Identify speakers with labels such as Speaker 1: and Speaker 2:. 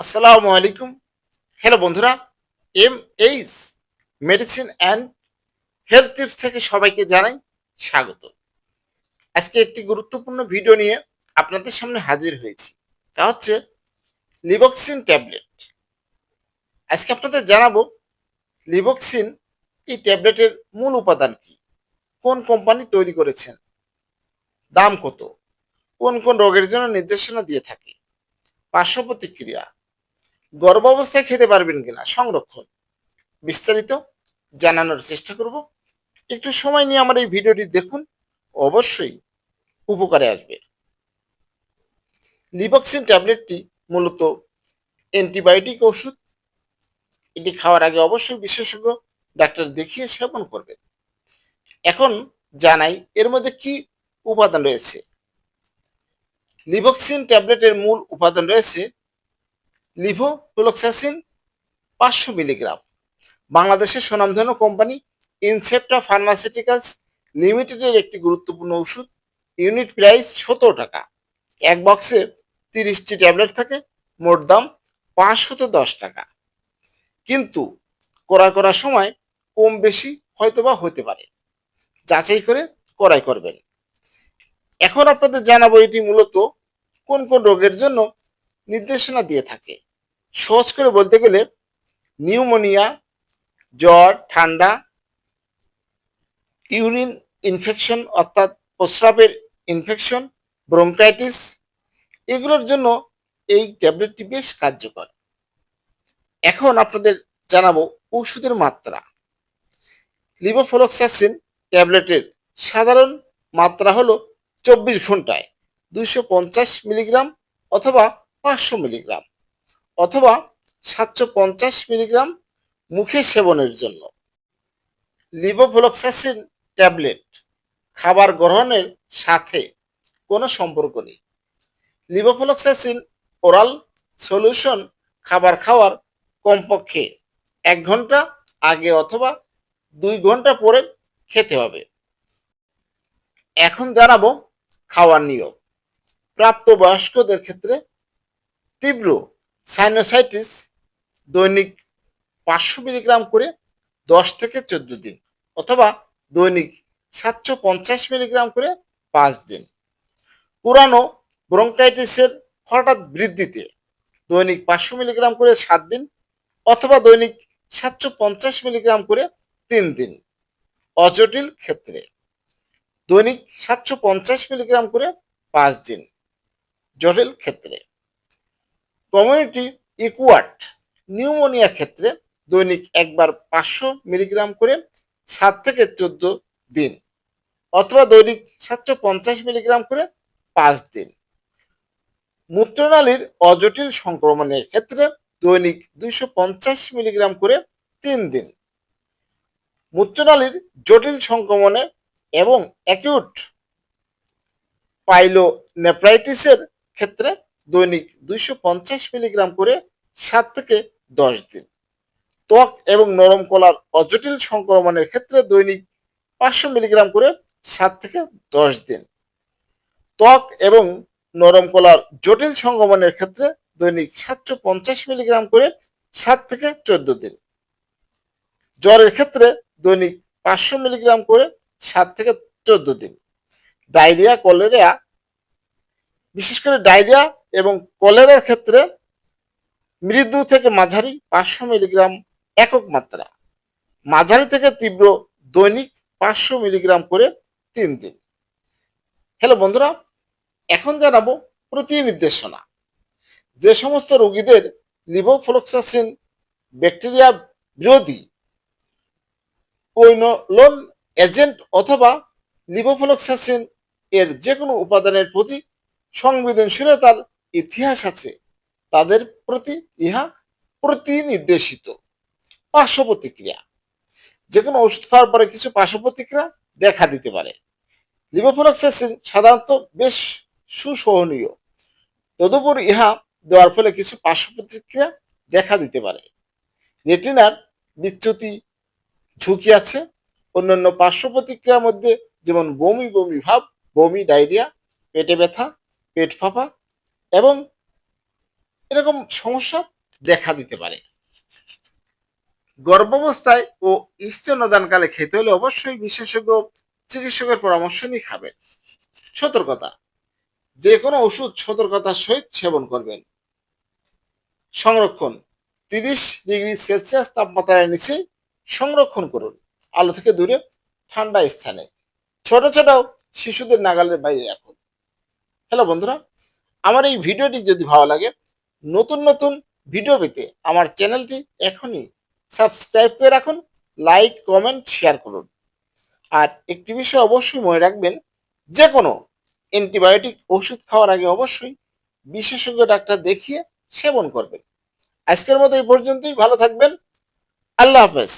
Speaker 1: আসসালামু আলাইকুম। হ্যালো বন্ধুরা M H medicine and health tips থেকে সবাইকে জানাই স্বাগত। আজকে একটি গুরুত্বপূর্ণ ভিডিও নিয়ে আপনাদের সামনে হাজির হয়েছি। তা হচ্ছে লিবক্সিন ট্যাবলেট আজকে আপনাদের জানাব লিবক্সিন এই ট্যাবলেটের মূল উপাদান কি? কোন কোম্পানি তৈরি করেছেন? দাম কত? কোন কোন রোগের জন্য নির্দেশনা দিয়ে থাকে? পার্শ্ব প্রতিক্রিয়া গর্ভাবস্থায় খেতে পারবেন কিনা সংরক্ষণ। বিস্তারিত জানানোর চেষ্টা করব। একটু সময় নিয়ে আমার এই ভিডিওটি দেখুন, অবশ্যই উপকারে আসবে। লিবক্সিন ট্যাবলেটটি মূলত অ্যান্টিবায়োটিক ওষুধ। এটি খাওয়ার আগে অবশ্যই বিশেষজ্ঞ, ডাক্তার দেখিয়ে সেবন করবেন। এখন জানাই এর মধ্যে কি উপাদান রয়েছে। লিবক্সিন ট্যাবলেটের মূল উপাদান রয়েছে লিভোফ্লোক্সাসিন পাঁচশো মিলিগ্রাম। বাংলাদেশের সুনামধন্য কোম্পানি ইনসেপ্টা ফার্মাসিউটিক্যালস লিমিটেডের একটি গুরুত্বপূর্ণ ওষুধ, ইউনিট প্রাইস সতেরো টাকা। এক বক্সে তিরিশটি ট্যাবলেট থাকে, মোট দাম পাঁচশত দশ টাকা। কিন্তু ক্রয় করার সময় কম বেশি হয়তোবা হতে পারে। যাচাই করে ক্রয় করবেন। এখন আপনাদের জানাব এটি মূলত কোন কোন রোগের জন্য নির্দেশনা দিয়ে থাকে। সহজ করে বলতে গেলে নিউমোনিয়া, জ্বর, ঠান্ডা, ইউরিন ইনফেকশন অর্থাৎ প্রস্রাবের ইনফেকশন, ব্রঙ্কাইটিস, এগুলোর জন্য এই ট্যাবলেটটি বেশ কার্যকর। এখন আপনাদের জানাব ওষুধের মাত্রা। লিভোফ্লোক্সাসিন ট্যাবলেটের সাধারণ মাত্রা হলো চব্বিশ ঘন্টায় দুইশো পঞ্চাশ মিলিগ্রাম অথবা পাঁচশো মিলিগ্রাম। অথবা সাতশো পঞ্চাশ মিলিগ্রাম মুখে সেবনের জন্য। লিভোফ্লোক্সাসিন ট্যাবলেট খাবার গ্রহণের সাথে কোনো সম্পর্ক নেই। লিভোফ্লোক্সাসিন ওরাল সলিউশন খাবার খাওয়ার কমপক্ষে এক ঘণ্টা আগে অথবা দুই ঘণ্টা পরে খেতে হবে। এখন জানাব খাওয়ার নিয়ম। প্রাপ্তবয়স্কদের ক্ষেত্রে তীব্র সাইনোসাইটিস দৈনিক পাঁচশো মিলিগ্রাম করে দশ থেকে চোদ্দ দিন অথবা দৈনিক সাতশো পঞ্চাশ মিলিগ্রাম করে পাঁচ দিন। পুরানো ব্রঙ্কাইটিসের হঠাৎ বৃদ্ধিতে দৈনিক পাঁচশো মিলিগ্রাম করে সাত দিন অথবা দৈনিক সাতশো পঞ্চাশ মিলিগ্রাম করে তিন দিন। অজটিল ক্ষেত্রে দৈনিক সাতশো পঞ্চাশ মিলিগ্রাম করে পাঁচ দিন। জটিল ক্ষেত্রে কমিউনিটি ইকুয়াট নিউমোনিয়া ক্ষেত্রে দৈনিক একবার পাঁচশো মিলিগ্রাম করে সাত থেকে চোদ্দ দিন অথবা দৈনিক সাতশো পঞ্চাশ মিলিগ্রাম করে পাঁচ দিন। মূত্রনালীর অজটিল সংক্রমণের ক্ষেত্রে দৈনিক দুইশো পঞ্চাশ মিলিগ্রাম করে তিন দিন। মূত্রনালীর জটিল সংক্রমণে এবং অ্যাকিউট পাইলোনেফ্রাইটিসের ক্ষেত্রে দৈনিক দুইশো পঞ্চাশ মিলিগ্রাম করে সাত থেকে দশ দিন। ত্বক এবং নরম কলার অজটিল সংক্রমণের ক্ষেত্রে দৈনিক পাঁচশো মিলিগ্রাম করে সাত থেকে দশ দিন। ত্বক এবং নরম কলার জটিল সংক্রমণের ক্ষেত্রে দৈনিক সাতশো পঞ্চাশ মিলিগ্রাম করে সাত থেকে চোদ্দ দিন। জ্বরের ক্ষেত্রে দৈনিক পাঁচশো মিলিগ্রাম করে সাত থেকে চোদ্দ দিন। ডায়রিয়া কলেরিয়া বিশেষ করে ডায়রিয়া এবং কলেরার ক্ষেত্রে মৃদু থেকে মাঝারি পাঁচশো মিলিগ্রাম একক মাত্রা। মাঝারি থেকে তীব্র দৈনিক পাঁচশো মিলিগ্রাম করে তিন দিন। হ্যালো বন্ধুরা, এখন জানাব প্রতি নির্দেশনা যে সমস্ত রোগীদের লিভোফ্লোক্সাসিন ব্যাকটেরিয়া বিরোধী কৈনোলোন এজেন্ট অথবা লিভোফ্লোক্সাসিন এর যে কোনো উপাদানের প্রতি সংবেদনশীলতার ইতিহাস আছে, তাদের প্রতি ইহা প্রতিনির্দেশিত। পার্শ্ব প্রতিক্রিয়া যে কোনো ওষুধ খাওয়ার পরে কিছু পার্শ্ব প্রতিক্রিয়া দেখা দিতে পারে। লিভোফ্লোক্সাসিন সাধারণত বেশ সুসহনীয়। তদুপরি ইহা দেওয়ার ফলে কিছু পার্শ্ব প্রতিক্রিয়া দেখা দিতে পারে। রেটিনার বিচ্যুতি ঝুঁকি আছে। অন্যান্য পার্শ্ব প্রতিক্রিয়ার মধ্যে যেমন বমি বমি ভাব, বমি, ডায়রিয়া, পেটে ব্যথা, পেট ফাঁপা এবং এরকম সমস্যা দেখা দিতে পারে। গর্ভাবস্থায় ও স্তন্যদানকালে খেতে হলে অবশ্যই বিশেষজ্ঞ চিকিৎসকের পরামর্শ নিয়ে খাবেন। সতর্কতা যে কোনো ওষুধ সতর্কতার সহিত সেবন করবেন। সংরক্ষণ, তিরিশ ডিগ্রি সেলসিয়াস তাপমাত্রার নিচে সংরক্ষণ করুন। আলো থেকে দূরে, ঠান্ডা স্থানে। ছোট ছোট শিশুদের নাগালের বাইরে রাখুন। হ্যালো বন্ধুরা আমার এই ভিডিওটি যদি ভালো লাগে, নতুন নতুন ভিডিও পেতে আমার চ্যানেলটি এখনই সাবস্ক্রাইব করে রাখুন, লাইক, কমেন্ট, শেয়ার করুন। আর একটি বিষয় অবশ্যই মনে রাখবেন যে কোনো অ্যান্টিবায়োটিক ওষুধ খাওয়ার আগে অবশ্যই বিশেষজ্ঞ ডাক্তার দেখিয়ে সেবন করবেন। আজকের মতো এই পর্যন্তই, ভালো থাকবেন, আল্লাহ হাফেজ।